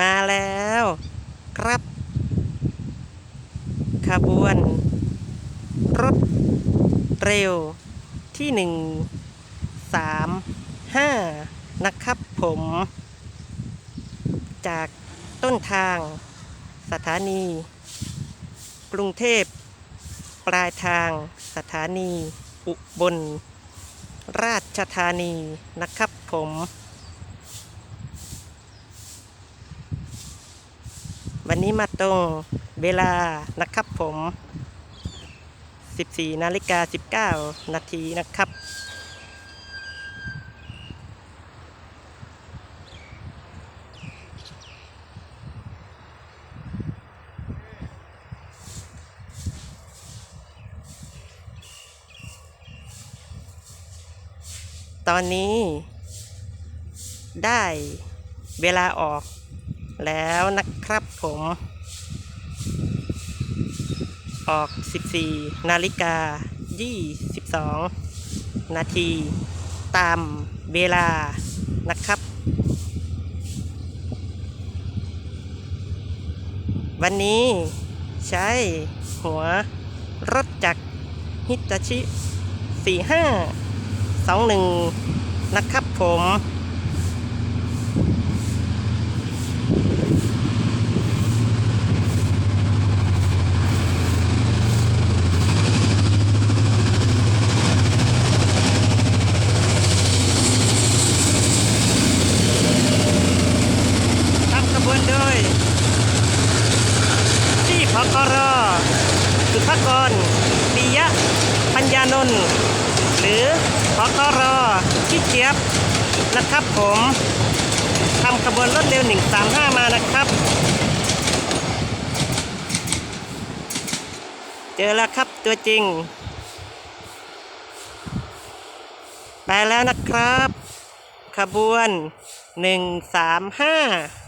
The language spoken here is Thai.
มาแล้วครับ ขบวน รถเร็วที่หนึ่งสามห้านะครับผม จากต้นทาง สถานี กรุงเทพ ปลายทาง สถานี อุบล ราชธานีนะครับผม วันนี้มาตรงเวลานะครับผม 14 นาฬิกา 19 นาทีนะครับ ตอนนี้ได้เวลาออก แล้วนะครับผม ออก 14 นาฬิกา 22 นาที ตามเวลานะครับ วันนี้ใช้หัวรถจักรฮิตาชิ 45 21 นะครับผม ตามขบวนโดยที่พ กรสุภกรปิยะปัญญานนท์หรือพกรที่เจี๊ยบนะครับผมทำขบวนรถเร็ว 135 มานะครับ เจอแล้วครับตัวจริง ไปแล้วนะครับ ขบวน 135